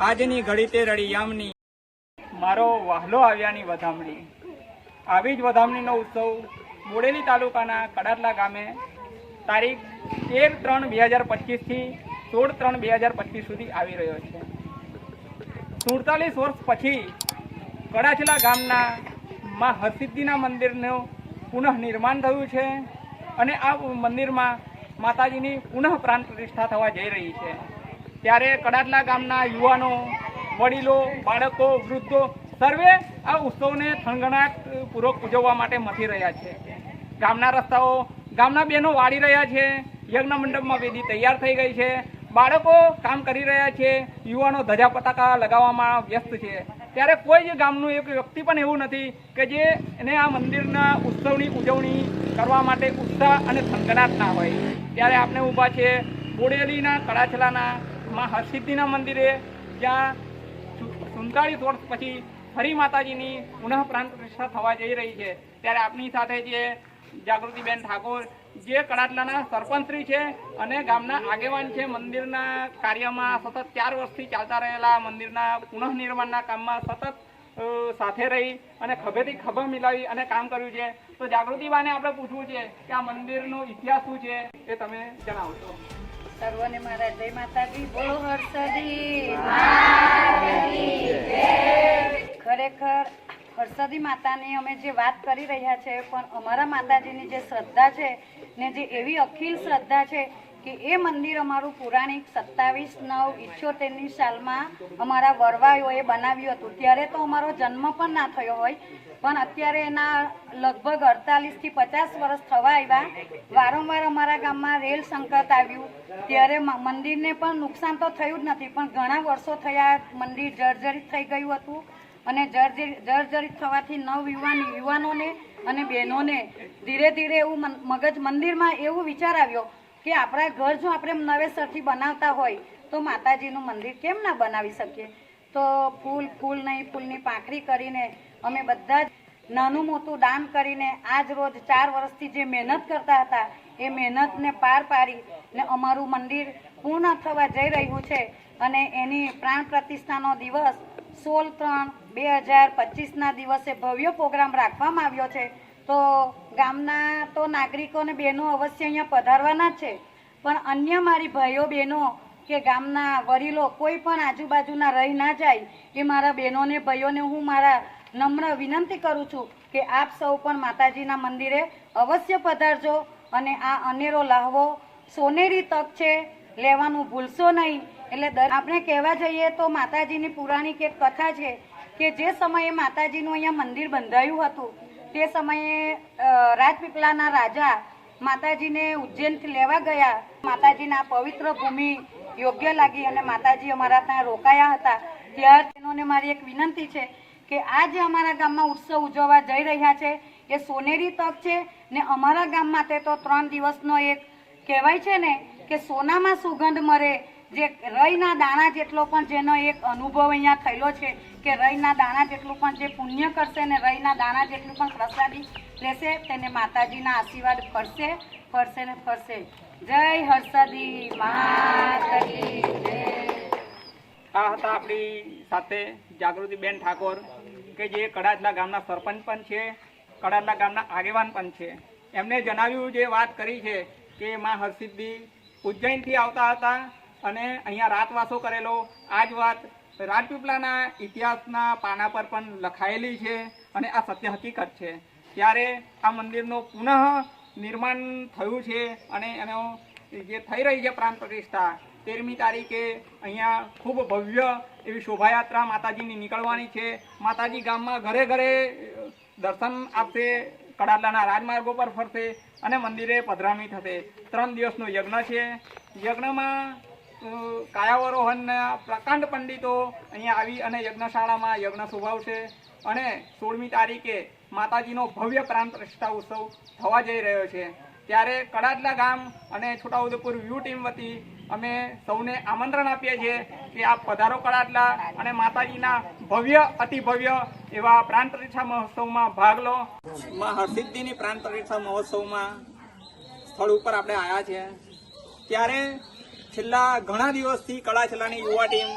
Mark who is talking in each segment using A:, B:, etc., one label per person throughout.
A: આજની ઘડીતે રડીયામની મારો વહાલો આવ્યાની વધામણી. આવી જ વધામણીનો ઉત્સવ બોડેલી તાલુકાના કડાટલા ગામે તારીખ તેર ત્રણ બે હજાર પચીસથી સોળ ત્રણ બે હજાર પચીસ સુધી આવી રહ્યો છે. સુડતાલીસ વર્ષ પછી કડાચલા ગામના માં હરસિદ્ધિના મંદિરનું પુનઃ નિર્માણ થયું છે અને આ મંદિરમાં માતાજીની પુનઃ પ્રાણ પ્રતિષ્ઠા થવા જઈ રહી છે. ત્યારે કડાટલા ગામના યુવાનો, વડીલો, બાળકો, વૃદ્ધો સર્વે આ ઉત્સવને થણગણાટ પૂર્વક ઉજવવા માટે મથી રહ્યા છે. ગામના રસ્તાઓ ગામના બહેનો વાળી રહ્યા છે, યજ્ઞ મંડપમાં વેદી તૈયાર થઈ ગઈ છે, બાળકો કામ કરી રહ્યા છે, યુવાનો ધજા પતાકા લગાવવામાં વ્યસ્ત છે. ત્યારે કોઈ જ ગામનું એક વ્યક્તિ પણ એવું નથી કે જે એને આ મંદિરના ઉત્સવની ઉજવણી કરવા માટે ઉત્સાહ અને થનગનાટ ના હોય. ત્યારે આપણે ઊભા છે બોડેલીના કડાછલાના માં હરસિદ્ધિના મંદિરે, જ્યાં સુડતાલીસ વર્ષ પછી ફરી માતાજીની પુનઃ પ્રાણ પ્રતિષ્ઠા થવા જઈ રહી છે. ત્યારે આપની સાથે જે જાગૃતિબેન ઠાકોર, જે કડાટલાના સરપંચશ્રી છે અને ગામના આગેવાન છે મંદિરના કાર્યમાં સતત ચાર વર્ષથી ચાલતા રહેલા મંદિરના પુનઃનિર્માણના કામમાં સતત સાથે રહી અને ખભેથી ખભા મિલાવી અને કામ કર્યું છે. તો જાગૃતિબાને આપણે પૂછવું છે કે આ મંદિરનો ઇતિહાસ શું છે એ તમે જણાવશો.
B: સર્વને મારા જય માતાજી બોલો હર્ષદી. હર્ષદી માતાની અમે જે વાત કરી રહ્યા છે, પણ અમારા માતાજીની જે શ્રદ્ધા છે ને જે એવી અખિલ શ્રદ્ધા છે કે એ મંદિર અમારું પુરાણિક સત્તાવીસ નવ ઇઠ્યોતેરની સાલમાં અમારા વરવાઈઓએ બનાવ્યું હતું. ત્યારે તો અમારો જન્મ પણ ના થયો હોય, પણ અત્યારે એના લગભગ અડતાલીસથી પચાસ વર્ષ થવા આવ્યા. વારંવાર અમારા ગામમાં રેલ સંકટ આવ્યું. ત્યારે મંદિરને પણ નુકસાન તો થયું જ નથી, પણ ઘણા વર્ષો થયા મંદિર જર્જરિત થઈ ગયું હતું. અને જર્જરિત થવાથી નવ યુવાન યુવાનોને અને બહેનોને ધીરે ધીરે એવું મગજ મંદિરમાં એવું વિચાર આવ્યો કે આપણા ઘર જો આપણે નવેસરથી બનાવતા હોય, તો માતાજીનું મંદિર કેમ ના બનાવી શકીએ? તો ફૂલ ફૂલ નહીં, ફૂલની પાંખરી કરીને અમે બધા જ નાનું મોટું દાન કરીને આજ રોજ ચાર વર્ષથી જે મહેનત કરતા હતા, એ મહેનતને પાર પાડી ને અમારું મંદિર પૂર્ણ થવા જઈ રહ્યું છે અને એની પ્રાણ પ્રતિષ્ઠાનો દિવસ સોળ ત્રણ બે હજાર પચીસના દિવસે ભવ્ય પ્રોગ્રામ રાખવામાં આવ્યો છે. તો ગામના તો નાગરિકો અને બહેનો અવશ્ય અહીંયા પધારવાના છે. પણ અન્ય મારી ભાઈઓ બહેનો કે ગામના વડીલો કોઈ પણ આજુબાજુના રહી ના જાય એ મારા બહેનોને ભાઈઓને હું મારા નમ્ર વિનંતી કરું છું કે આપ સૌ પણ માતાજીના મંદિરે અવશ્ય પધારજો અને આ અનેરો લાહવો સોનેરી તક છે. લેવાનું ભૂલશો નહીં. એટલે દર આપણે કહેવા જઈએ તો માતાજીની પુરાણિક એક કથા છે કે જે સમયે માતાજીનું અહીંયા મંદિર બંધાયું હતું, તે સમયે રાજપીપળાના રાજા માતાજીને ઉજ્જૈનથી લેવા ગયા. માતાજીના પવિત્ર ભૂમિ યોગ્ય લાગી અને માતાજી અમારા ત્યાં રોકાયા હતા. ત્યાર તેનોને મારી એક વિનંતી છે કે આજે અમારા ગામમાં ઉત્સવ ઉજવવા જઈ રહ્યા છે. એ સોનેરી તક છે ને અમારા ગામ માટે તો ત્રણ દિવસનો એક કહેવાય છે ને કે સોનામાં સુગંધ મરે જે રઈના દાણા જેટલો પણ જેનો એક અનુભવ અહીંયા થયેલો છે કે રઈના દાણા જેટલું પણ જે પુણ્ય કરશે ને રઈના દાણા જેટલું પણ પ્રસાદી લેશે, તેને માતાજીના આશીર્વાદ ફરશે ફરશે ને ફરશે. જય હર્ષદી માતાજી
A: આ હતા આપણી સાથે જાગૃતિબેન ઠાકોર, કે જે કડાજના ગામના સરપંચ પણ છે, કડાજના ગામના આગેવાન પણ છે. એમને જણાવ્યું, જે વાત કરી છે કે માં હરસિદ્ધિ ઉજ્જૈનથી આવતા હતા અને અહીંયા રાતવાસો કરેલો. આ જ વાત રાજપીપળાના ઇતિહાસના પાના પર પણ લખાયેલી છે અને આ સત્ય હકીકત છે. ત્યારે આ મંદિરનું પુનઃ નિર્માણ થયું છે અને એનો જે થઈ રહી છે પ્રાણ પ્રતિષ્ઠા, તેરમી તારીખે અહીંયા ખૂબ ભવ્ય એવી શોભાયાત્રા માતાજીની નીકળવાની છે. માતાજી ગામમાં ઘરે ઘરે દર્શન આપશે કડાદલાના રાજમાર્ગો પર ફરશે અને મંદિરે પધરામણી થશે. ત્રણ દિવસનો યજ્ઞ છે. યજ્ઞમાં કાયાવરોહનના પ્રકાંડ પંડિતો અહીંયા આવી અને યજ્ઞશાળામાં યજ્ઞ શોભાવશે અને સોળમી તારીખે માતાજીનો ભવ્ય પ્રાણ પ્રતિષ્ઠા ઉત્સવ થવા જઈ રહ્યો છે. ત્યારે કડાટલા ગામ અને છોટાઉદેપુર વ્યૂ ટીમ વતી અમે સૌને આમંત્રણ આપીએ છીએ કે આપ પધારો કડાટલા અને માતાજીના ભવ્ય અતિ ભવ્ય એવા પ્રાણ પ્રતિષ્ઠા મહોત્સવમાં ભાગ લો. માં હરસિદ્ધિની પ્રાણ પ્રતિષ્ઠા મહોત્સવમાં સ્થળ ઉપર આપણે આવ્યા છીએ. ત્યારે છેલ્લા ઘણા દિવસથી કળાછલાની યુવા ટીમ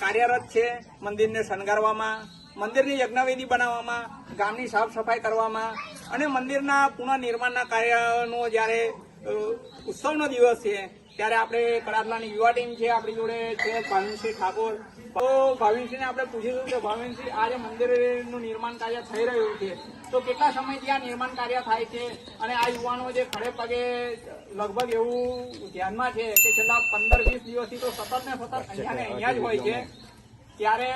A: કાર્યરત છે, મંદિરને શણગારવામાં, મંદિરની યજ્ઞવેદી બનાવવામાં, ગામની સાફ સફાઈ કરવામાં અને મંદિરના પુનઃનિર્માણના કાર્યનો જ્યારે ઉત્સવનો દિવસ છે ત્યારે આપણે કડાદલાની યુવા ટીમ છે આપણી જોડે છે ભાવિનસિંહ ઠાકોર. તો ભાવિનસિંહને આપણે પૂછીશું કે ભાવિનસિંહ આ જે મંદિરનું નિર્માણ કાર્ય થઈ રહ્યું છે તો કેટલા સમયથી આ નિર્માણ કાર્ય થાય છે? અને આ યુવાનો જે ખડે પગે લગભગ એવું ધ્યાનમાં છે કે છેલ્લા પંદર વીસ દિવસથી તો સતત ને સતત અહીંયા ને અહીંયા જ હોય છે. ત્યારે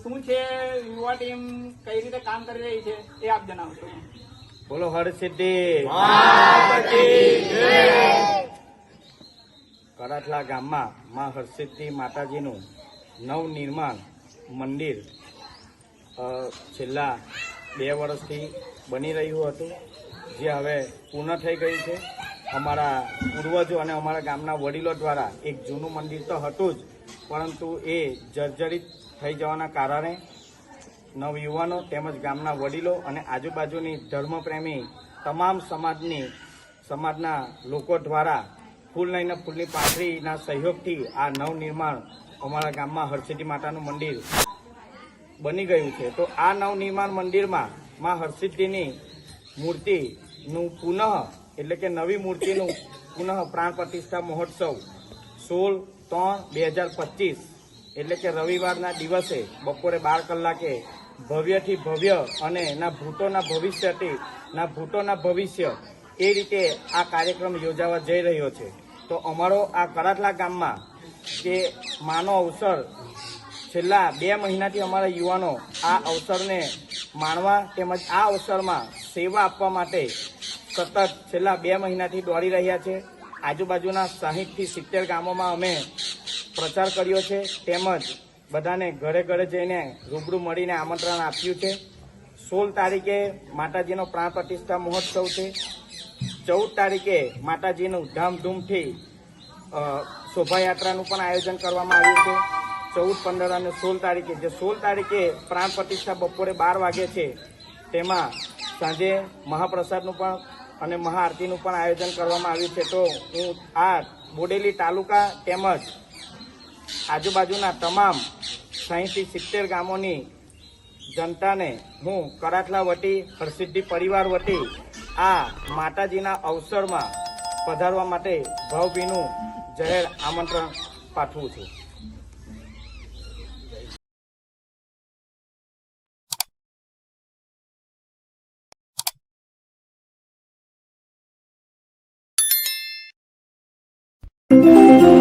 A: શું છે યુવા ટીમ કઈ રીતે કામ કરી રહી છે એ આપ જણાવશો.
C: બોલો હરસિદ્ધિ કરાટલા ગામમાં માં હરસિદ્ધિ માતાજીનું નવનિર્માણ મંદિર છેલ્લા બે વર્ષથી બની રહ્યું હતું, જે હવે પૂર્ણ થઈ ગયું છે. અમારા પૂર્વજો અને અમારા ગામના વડીલો દ્વારા એક જૂનું મંદિર તો હતું જ, પરંતુ એ જર્જરિત થઈ જવાના કારણે નવયુવાનો તેમજ ગામના વડીલો અને આજુબાજુની ધર્મપ્રેમી તમામ સમાજની, સમાજના લોકો દ્વારા ફૂલ લઈને ફૂલની પાથરીના સહયોગથી આ નવનિર્માણ અમારા ગામમાં હરસિદ્ધિ માતાનું મંદિર બની ગયું છે. તો આ નવનિર્માણ મંદિરમાં માં હરસિદ્ધિની મૂર્તિનું પુનઃ, એટલે કે નવી મૂર્તિનું પુનઃ પ્રાણ પ્રતિષ્ઠા મહોત્સવ સોળ ત્રણ બે હજાર પચીસ, એટલે કે રવિવારના દિવસે બપોરે બાર કલાકે ભવ્યથી ભવ્ય અને ના ભૂતોના ભવિષ્યથી ના ભૂતોના ભવિષ્ય એ રીતે આ કાર્યક્રમ યોજાવા જઈ રહ્યો છે. તો અમારો આ કરાટલા ગામમાં કે માનો અવસર છેલ્લા બે મહિનાથી અમારા યુવાનો આ અવસરને માણવા તેમજ આ અવસરમાં સેવા આપવા માટે સતત છેલ્લા બે મહિનાથી દોડી રહ્યા છે. આજુબાજુના સાહીઠથી સિત્તેર ગામોમાં અમે પ્રચાર કર્યો છે. તેમજ બધાને ઘરે ઘરે જઈને રૂબરૂ મળીને આમંત્રણ આપ્યું છે. સોળ તારીખે માતાજીનો પ્રાણ પ્રતિષ્ઠા મહોત્સવ છે. ચૌદ તારીખે માતાજીનું ધામધૂમથી શોભાયાત્રાનું પણ આયોજન કરવામાં આવ્યું છે. ચૌદ, પંદર અને સોળ તારીખે, જે સોળ તારીખે પ્રાણ પ્રતિષ્ઠા બપોરે બાર વાગે છે, તેમાં સાંજે મહાપ્રસાદનું પણ અને મહાઆરતીનું પણ આયોજન કરવામાં આવ્યું છે. તો હું આ બોડેલી તાલુકા તેમજ આજુબાજુના તમામ સાહીઠથી સિત્તેર ગામોની જનતાને હું કરાટલા વટી હરસિદ્ધિ પરિવાર વટી આ માતાજીના અવસરમાં પધારવા માટે ભાવભીનું જાહેર આમંત્રણ પાઠવું છું.
D: Thank